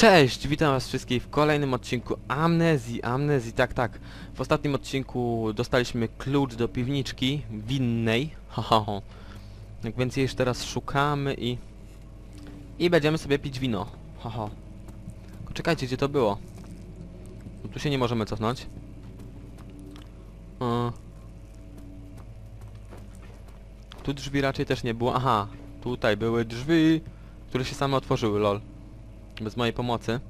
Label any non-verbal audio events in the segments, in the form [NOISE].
Cześć, witam was wszystkich w kolejnym odcinku Amnezji, Amnezji, tak, tak. W ostatnim odcinku dostaliśmy klucz do piwniczki winnej, [LAUGHS] ha, ha. Tak więc jej już teraz szukamy i... I będziemy sobie pić wino, ha. Tylko Czekajcie, gdzie to było? No tu się nie możemy cofnąć. E. Tu drzwi raczej też nie było, aha. Tutaj były drzwi, które się same otworzyły, lol bez mojej pomocy.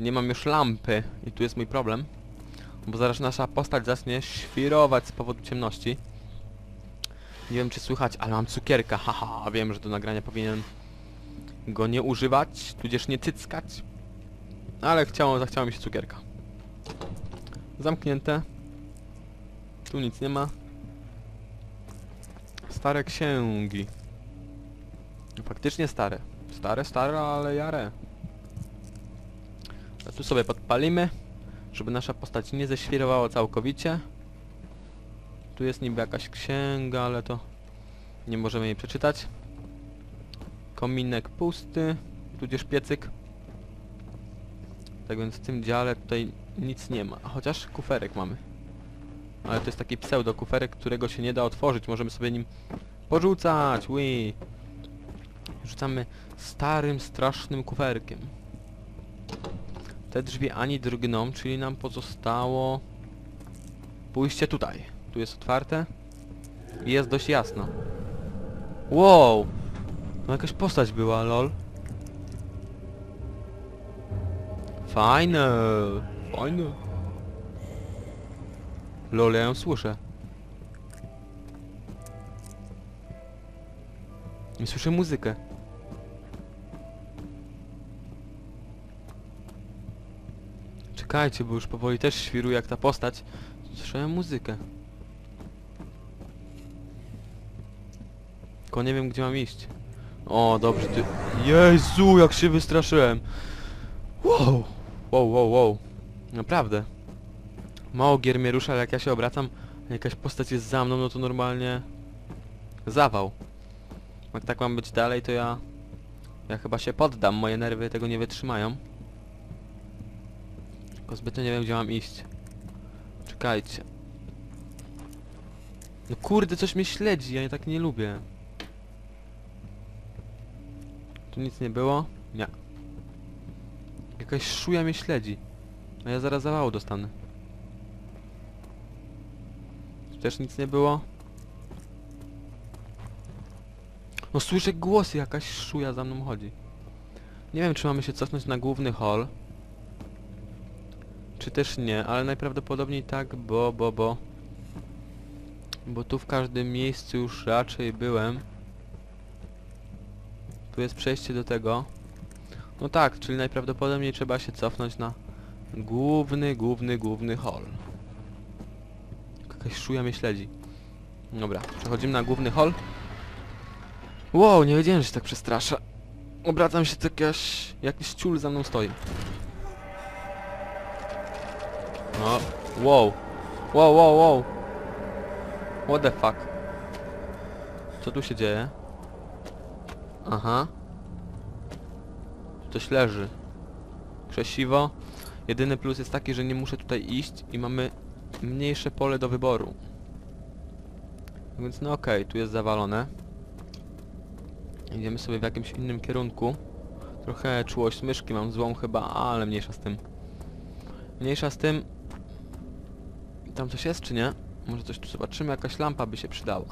Nie mam już lampy i tu jest mój problem. Bo zaraz nasza postać zacznie świrować z powodu ciemności. Nie wiem czy słychać, ale mam cukierka, haha, wiem, że do nagrania powinien go nie używać, tudzież nie cyckać. Ale chciało, zachciało mi się cukierka. Zamknięte. Tu nic nie ma. Stare księgi. Faktycznie stare. Stare, stare, ale jare. A tu sobie podpalimy, żeby nasza postać nie ześwirowała całkowicie. Tu jest niby jakaś księga, ale to nie możemy jej przeczytać. Kominek pusty, tudzież piecyk. Tak więc w tym dziale tutaj nic nie ma, chociaż kuferek mamy. Ale to jest taki pseudo kuferek, którego się nie da otworzyć, możemy sobie nim porzucać, ui. Rzucamy starym, strasznym kuferkiem. Te drzwi ani drgną, czyli nam pozostało pójście tutaj. Tu jest otwarte i jest dość jasno. Wow! No jakaś postać była, lol. Fajne, fajne. Lol, ja ją słyszę. I słyszę muzykę. Czekajcie, bo już powoli też świruję jak ta postać. Słyszałem muzykę. Tylko nie wiem gdzie mam iść. O, dobrze, ty... Jezu, jak się wystraszyłem! Wow! Wow, wow, wow. Naprawdę. Mało gier mnie rusza, ale jak ja się obracam, jakaś postać jest za mną, no to normalnie... Zawał. Jak tak mam być dalej, to ja... Ja chyba się poddam, moje nerwy tego nie wytrzymają. Tylko zbytnio nie wiem gdzie mam iść. Czekajcie. No kurde, coś mnie śledzi, ja tak nie lubię. Tu nic nie było? Nie. Jakaś szuja mnie śledzi. A ja zaraz zawału dostanę. Tu też nic nie było? No słyszę głosy, jakaś szuja za mną chodzi. Nie wiem, czy mamy się cofnąć na główny hall. Czy też nie, ale najprawdopodobniej tak, bo, bo, bo... Bo tu w każdym miejscu już raczej byłem. Tu jest przejście do tego. No tak, czyli najprawdopodobniej trzeba się cofnąć na główny, główny, główny hall. Jakaś szuja mnie śledzi. Dobra, przechodzimy na główny hall. Wow, nie wiedziałem, że się tak przestrasza. Obracam się, to jakaś... jakiś ciul za mną stoi. No, wow. Wow, wow, wow. What the fuck? Co tu się dzieje? Aha. Ktoś leży. Krzesiwo. Jedyny plus jest taki, że nie muszę tutaj iść i mamy mniejsze pole do wyboru. Więc no okej, tu jest zawalone. Idziemy sobie w jakimś innym kierunku. Trochę czułość myszki mam złą chyba, ale mniejsza z tym. Mniejsza z tym. Tam coś jest czy nie? Może coś tu zobaczymy, jakaś lampa by się przydała.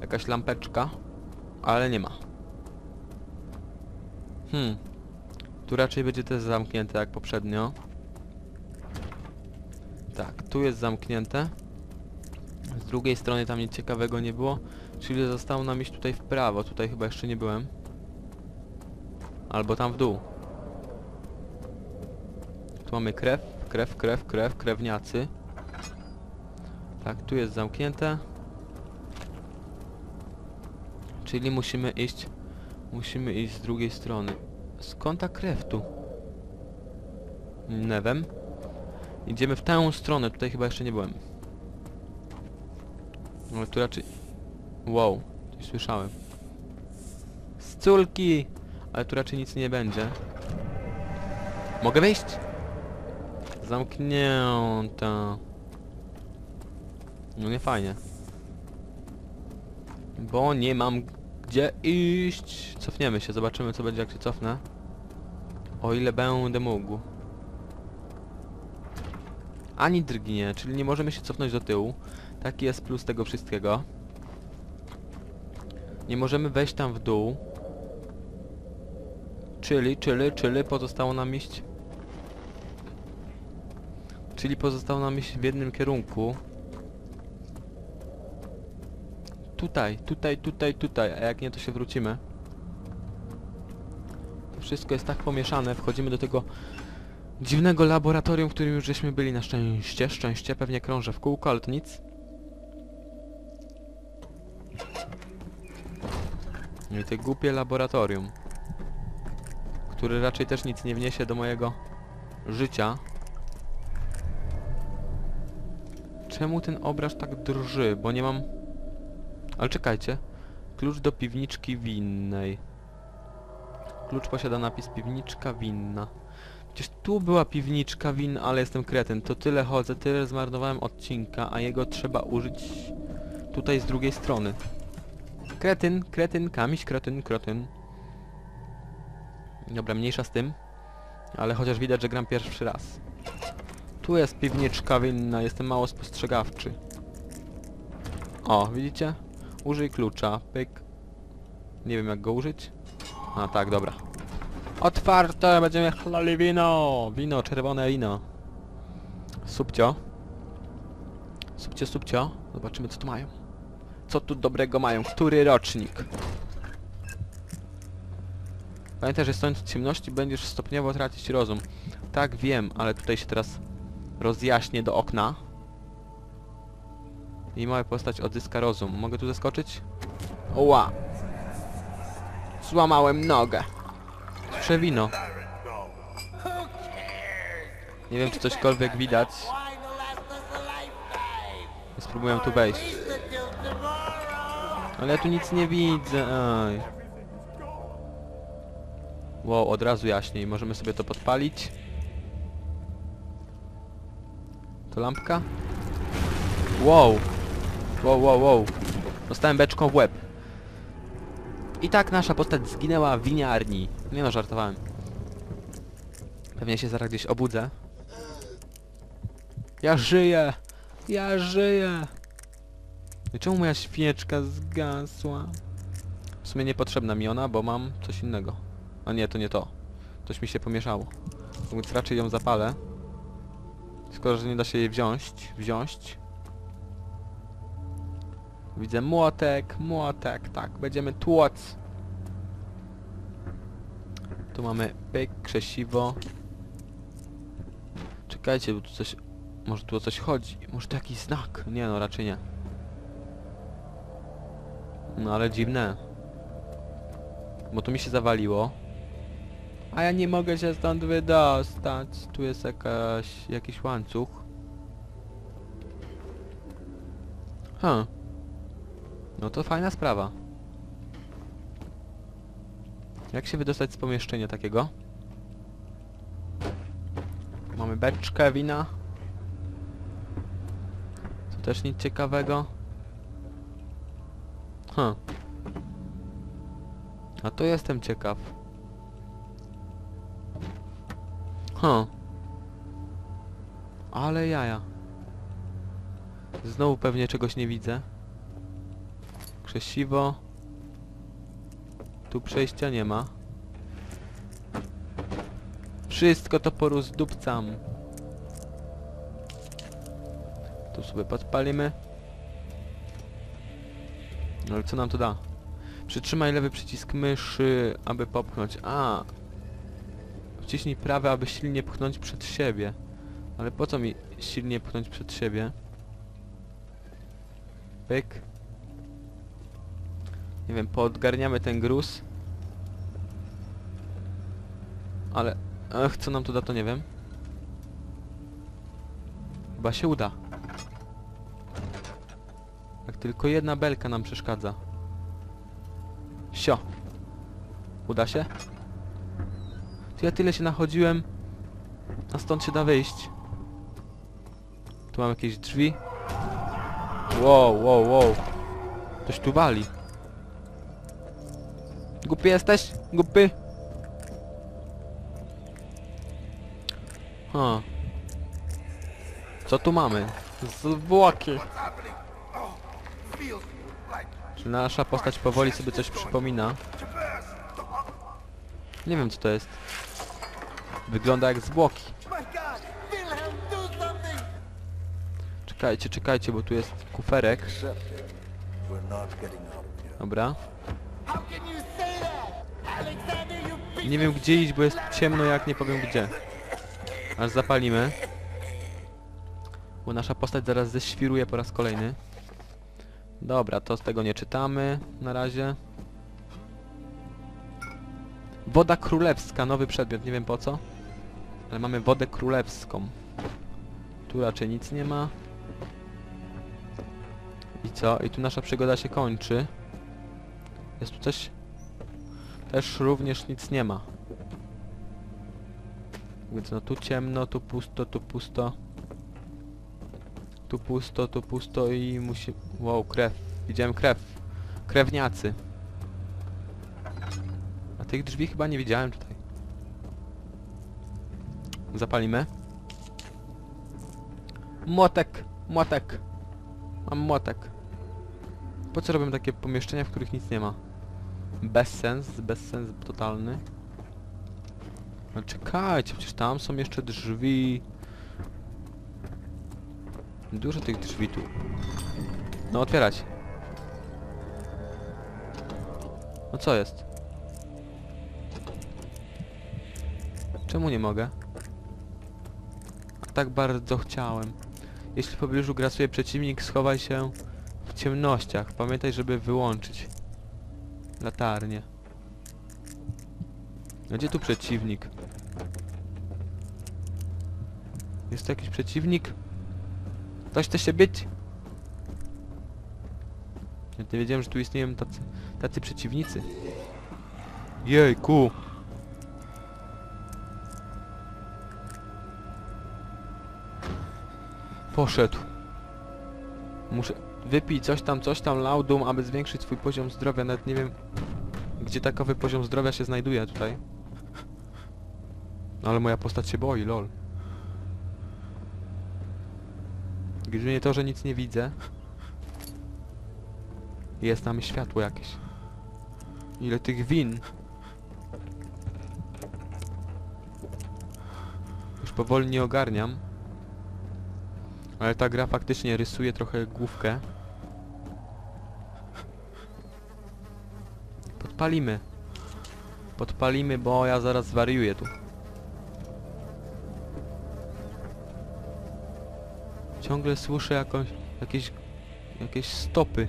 Jakaś lampeczka, ale nie ma. Hmm. Tu raczej będzie też zamknięte jak poprzednio. Tak, tu jest zamknięte. Z drugiej strony tam nic ciekawego nie było. Czyli zostało nam iść tutaj w prawo. Tutaj chyba jeszcze nie byłem. Albo tam w dół. Tu mamy krew, krew, krew, krew, krewniacy. Tak, tu jest zamknięte. Czyli musimy iść... Musimy iść z drugiej strony. Skąd ta krew tu? Nie wiem. Idziemy w tę stronę, tutaj chyba jeszcze nie byłem. Ale tu raczej... Wow, coś słyszałem. Sculki! Ale tu raczej nic nie będzie. Mogę wyjść? Zamknięta. No nie fajnie. Bo nie mam gdzie iść. Cofniemy się, zobaczymy co będzie jak się cofnę. O ile będę mógł. Ani drgnie, czyli nie możemy się cofnąć do tyłu. Taki jest plus tego wszystkiego. Nie możemy wejść tam w dół. Czyli, czyli, czyli pozostało nam iść... Czyli pozostało nam iść w jednym kierunku. Tutaj, tutaj, tutaj, tutaj, a jak nie to się wrócimy. To wszystko jest tak pomieszane, wchodzimy do tego dziwnego laboratorium, w którym już żeśmy byli na szczęście. Szczęście pewnie krążę w kółko, ale to nic. No i te głupie laboratorium, które raczej też nic nie wniesie do mojego życia. Czemu ten obraz tak drży? Bo nie mam... Ale czekajcie. Klucz do piwniczki winnej. Klucz posiada napis piwniczka winna. Przecież tu była piwniczka winna, ale jestem kretyn. To tyle chodzę, tyle zmarnowałem odcinka, a jego trzeba użyć tutaj z drugiej strony. Kretyn, kretyn, kamiś, kretyn, kretyn. Dobra, mniejsza z tym. Ale chociaż widać, że gram pierwszy raz. Tu jest piwniczka winna, jestem mało spostrzegawczy. O, widzicie? Użyj klucza, pyk. Nie wiem jak go użyć. A tak, dobra. Otwarte, będziemy chlali wino! Wino, czerwone wino. Subcio. Subcio, subcio. Zobaczymy co tu mają. Co tu dobrego mają? Który rocznik? Pamiętaj, że stojąc w ciemności będziesz stopniowo tracić rozum. Tak wiem, ale tutaj się teraz rozjaśnię do okna. I mała postać odzyska rozum. Mogę tu zaskoczyć? Oła! Złamałem nogę. Słyszę wino. Nie wiem, czy cośkolwiek widać. Spróbuję tu wejść. Ale ja tu nic nie widzę. Ej. Wow, od razu jaśniej. Możemy sobie to podpalić. To lampka? Wow. Wow, wow, wow. Dostałem beczką w łeb. I tak nasza postać zginęła w winiarni. Nie no, żartowałem. Pewnie się zaraz gdzieś obudzę. Ja żyję! Ja żyję! Czemu moja świeczka zgasła? W sumie niepotrzebna mi ona, bo mam coś innego. A nie, to nie to. Coś mi się pomieszało. Więc raczej ją zapalę. Skoro, że nie da się jej wziąć, wziąć. Widzę młotek, młotek, tak, będziemy tłoc. Tu mamy pyk, krzesiwo. Czekajcie, bo tu coś... Może tu o coś chodzi? Może to jakiś znak? Nie no, raczej nie. No ale dziwne. Bo tu mi się zawaliło. A ja nie mogę się stąd wydostać. Tu jest jakaś, jakiś łańcuch. Huh. No to fajna sprawa. Jak się wydostać z pomieszczenia takiego? Mamy beczkę wina. To też nic ciekawego. Huh. A to jestem ciekaw. Huh. Ale jaja. Znowu pewnie czegoś nie widzę. Krzesiwo. Tu przejścia nie ma. Wszystko to poruzdupcam. Tu sobie podpalimy. No ale co nam to da? Przytrzymaj lewy przycisk myszy, aby popchnąć. A, Wciśnij prawy, aby silnie pchnąć przed siebie. Ale po co mi silnie pchnąć przed siebie? Pyk. Nie wiem, podgarniamy ten gruz. Ale... Ech, co nam tu da, to nie wiem. Chyba się uda. Tylko jedna belka nam przeszkadza. Sio. Uda się? Tu ja tyle się nachodziłem, a stąd się da wyjść. Tu mam jakieś drzwi. Wow, wow, wow. Ktoś tu wali. Głupi jesteś? Głupi? Ha. Co tu mamy? Zwłoki. Czy nasza postać powoli sobie coś przypomina? Nie wiem co to jest. Wygląda jak zwłoki. Czekajcie, czekajcie, bo tu jest kuferek. Dobra. Nie wiem gdzie iść, bo jest ciemno jak nie powiem gdzie. Aż zapalimy. Bo nasza postać zaraz zeświruje po raz kolejny. Dobra, to z tego nie czytamy na razie. Woda królewska, nowy przedmiot, nie wiem po co. Ale mamy wodę królewską. Tu raczej nic nie ma. I co? I tu nasza przygoda się kończy. Jest tu coś? Też również nic nie ma. Więc no tu ciemno, tu pusto, tu pusto. Tu pusto, tu pusto i musi... Wow, krew. Widziałem krew. Krewniacy. A tych drzwi chyba nie widziałem tutaj. Zapalimy. Młotek! Młotek! Mam młotek. Po co robię takie pomieszczenia, w których nic nie ma? Bezsens, bezsens totalny. No czekajcie, przecież tam są jeszcze drzwi. Dużo tych drzwi tu. No otwierać. No co jest? Czemu nie mogę? Tak bardzo chciałem. Jeśli w pobliżu grasuje przeciwnik, schowaj się w ciemnościach. Pamiętaj, żeby wyłączyć latarnię. Gdzie tu przeciwnik? Jest tu jakiś przeciwnik? Ktoś chce się bić? Ja nie wiedziałem, że tu istnieją tacy, tacy przeciwnicy. Jejku! Poszedł. Muszę wypić coś tam, coś tam laudum, aby zwiększyć swój poziom zdrowia. Nawet nie wiem, gdzie takowy poziom zdrowia się znajduje tutaj. No ale moja postać się boi, lol. Gdyby nie to, że nic nie widzę. Jest tam światło jakieś. Ile tych win. Już powoli nie ogarniam. Ale ta gra faktycznie rysuje trochę główkę. Podpalimy. Podpalimy, bo ja zaraz zwariuję tu. Ciągle słyszę jakąś, jakieś, jakieś stopy.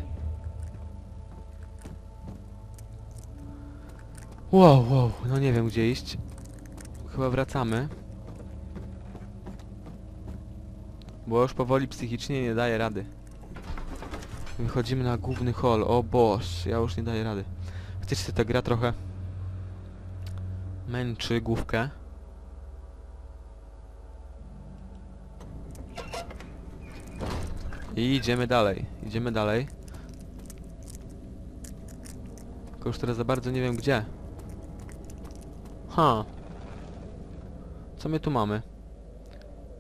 Wow, wow, no nie wiem gdzie iść. Chyba wracamy. Bo już powoli psychicznie nie daję rady. Wychodzimy na główny hall. O boż, ja już nie daję rady. Chcecie ta gra trochę męczy główkę. I idziemy dalej. Idziemy dalej. Tylko już teraz za bardzo nie wiem gdzie. Ha. Co my tu mamy?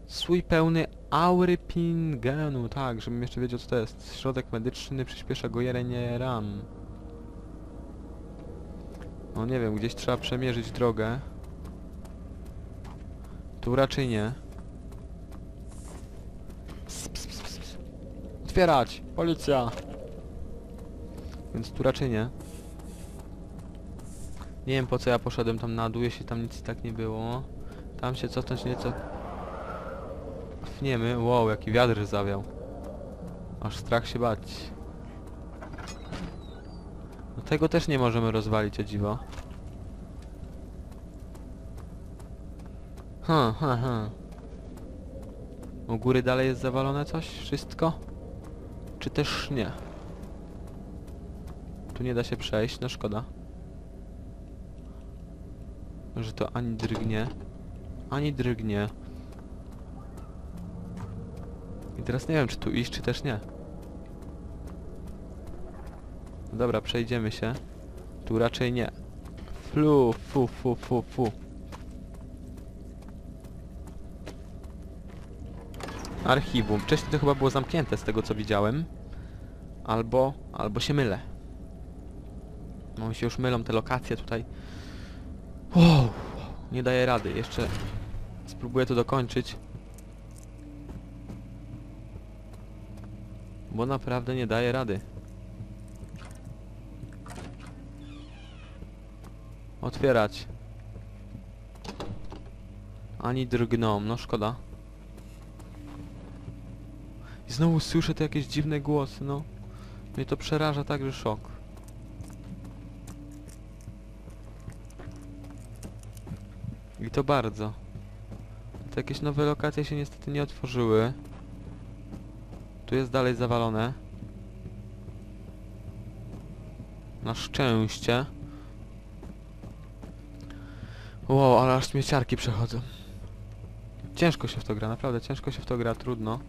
Słój pełny aury pingenu, tak, żebym jeszcze wiedział co to jest. Środek medyczny przyspiesza gojeenie ran. No nie wiem, gdzieś trzeba przemierzyć drogę. Tu raczej nie. Otwierać! Policja! Więc tu raczej nie. Nie wiem po co ja poszedłem tam na dół, jeśli tam nic i tak nie było. Tam się cofnąć nieco... Pfniemy. Wow, jaki wiatr zawiał. Aż strach się bać. No tego też nie możemy rozwalić, o dziwo. Ha, ha, ha. U góry dalej jest zawalone coś? Wszystko? Czy też nie? Tu nie da się przejść, no szkoda. Że to ani drgnie, ani drgnie. I teraz nie wiem, czy tu iść, czy też nie. No Dobra, przejdziemy się. Tu raczej nie. Flu, fu, fu, fu, fu. Archiwum. Wcześniej to chyba było zamknięte z tego co widziałem. Albo, albo się mylę. No mi się już mylą te lokacje tutaj. Wow, nie daję rady. Jeszcze spróbuję to dokończyć. Bo naprawdę nie daję rady. Otwierać. Ani drgną, no szkoda. I znowu słyszę te jakieś dziwne głosy, no. Mnie to przeraża tak, że szok. To bardzo. Te jakieś nowe lokacje się niestety nie otworzyły. Tu jest dalej zawalone. Na szczęście. Wow, ale aż śmieciarki przechodzą. Ciężko się w to gra, naprawdę ciężko się w to gra, trudno.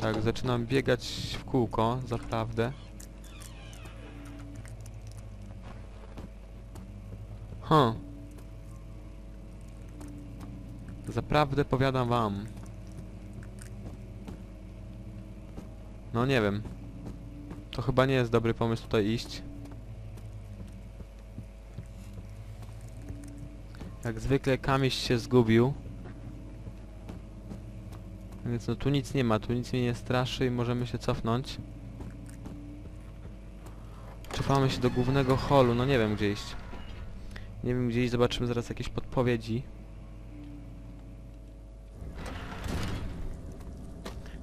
Tak, zaczynam biegać w kółko, zaprawdę. Huh. Zaprawdę powiadam wam. No nie wiem. To chyba nie jest dobry pomysł tutaj iść. Jak zwykle Kamiś się zgubił. Więc no tu nic nie ma, tu nic mnie nie straszy i możemy się cofnąć. Czepamy się do głównego holu, no nie wiem gdzie iść. Nie wiem gdzie iść, zobaczymy zaraz jakieś podpowiedzi.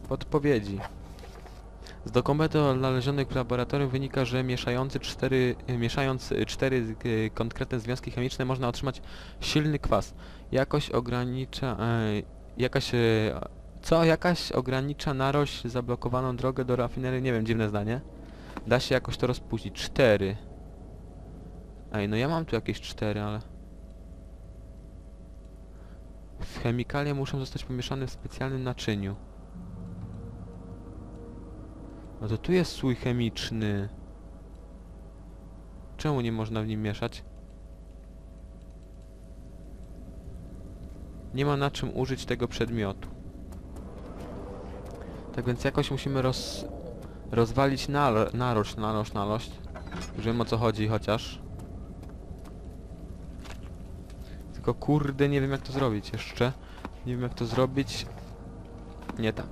Podpowiedzi. Z dokumentu odnalezionych w laboratorium wynika, że mieszający cztery, mieszając cztery e, konkretne związki chemiczne można otrzymać silny kwas. Jakoś ogranicza... E, jakaś... E, co? Jakaś ogranicza narość zablokowaną drogę do rafinerii? Nie wiem, dziwne zdanie. Da się jakoś to rozpuścić. Cztery. Ej, no ja mam tu jakieś cztery, ale... Chemikalia muszą zostać pomieszane w specjalnym naczyniu. No to tu jest słój chemiczny. Czemu nie można w nim mieszać? Nie ma na czym użyć tego przedmiotu. Tak więc jakoś musimy roz... rozwalić naro narość, narość, narość. Wiem o co chodzi chociaż. Tylko kurde nie wiem jak to zrobić jeszcze. Nie wiem jak to zrobić. Nie tak.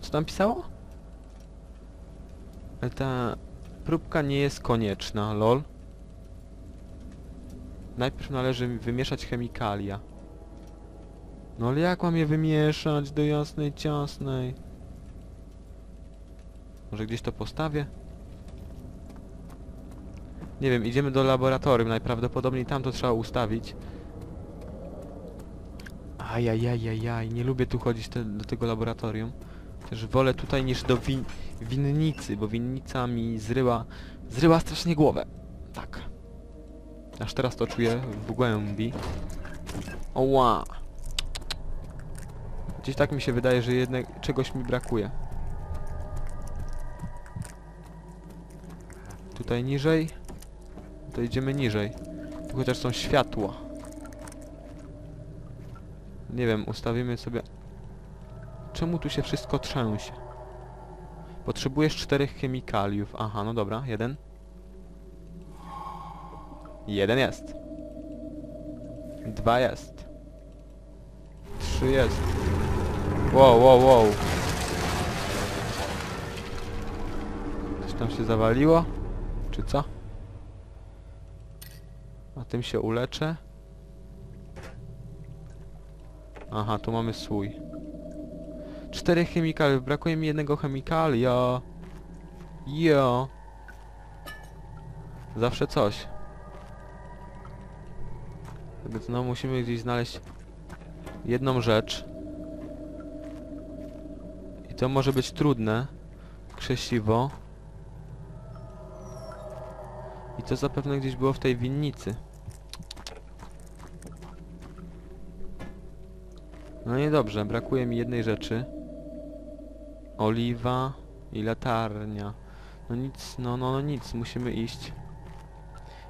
Co tam pisało? Ale Ta próbka nie jest konieczna, lol. Najpierw należy wymieszać chemikalia. No ale jak mam je wymieszać do jasnej, ciasnej? Może gdzieś to postawię? Nie wiem, idziemy do laboratorium najprawdopodobniej tam to trzeba ustawić. Ajajajajaj, nie lubię tu chodzić te, do tego laboratorium. Też wolę tutaj niż do win winnicy, bo winnica mi zryła, zryła strasznie głowę. Tak. Aż teraz to czuję w głębi. Oła! Gdzieś tak mi się wydaje, że jednak czegoś mi brakuje. Tutaj niżej. To idziemy niżej. Tu chociaż są światła. Nie wiem, ustawimy sobie... Czemu tu się wszystko trzęsie? Potrzebujesz czterech chemikaliów. Aha, no dobra, jeden. Jeden jest. Dwa jest. Trzy jest. Wow, wow, wow. Coś tam się zawaliło? Czy co? A tym się uleczę. Aha, tu mamy słój. Cztery chemikaliów, brakuje mi jednego chemikalia. Jo. Zawsze coś. Więc no musimy gdzieś znaleźć jedną rzecz. I to może być trudne. krzesiwo. I to zapewne gdzieś było w tej winnicy. No i dobrze, brakuje mi jednej rzeczy. Oliwa i latarnia. No nic, no, no, no nic, musimy iść.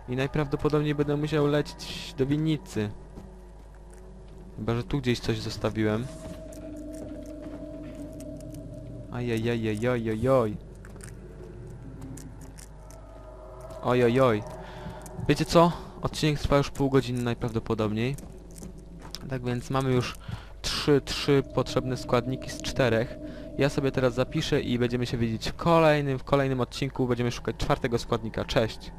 I najprawdopodobniej będę musiał lecieć do winnicy. Chyba, że tu gdzieś coś zostawiłem. Ajajajajajajaj. Ojojoj. Wiecie co? Odcinek trwa już pół godziny najprawdopodobniej. Tak więc mamy już trzy, trzy potrzebne składniki z czterech. Ja sobie teraz zapiszę i będziemy się widzieć w kolejnym, w kolejnym odcinku. Będziemy szukać czwartego składnika. Cześć!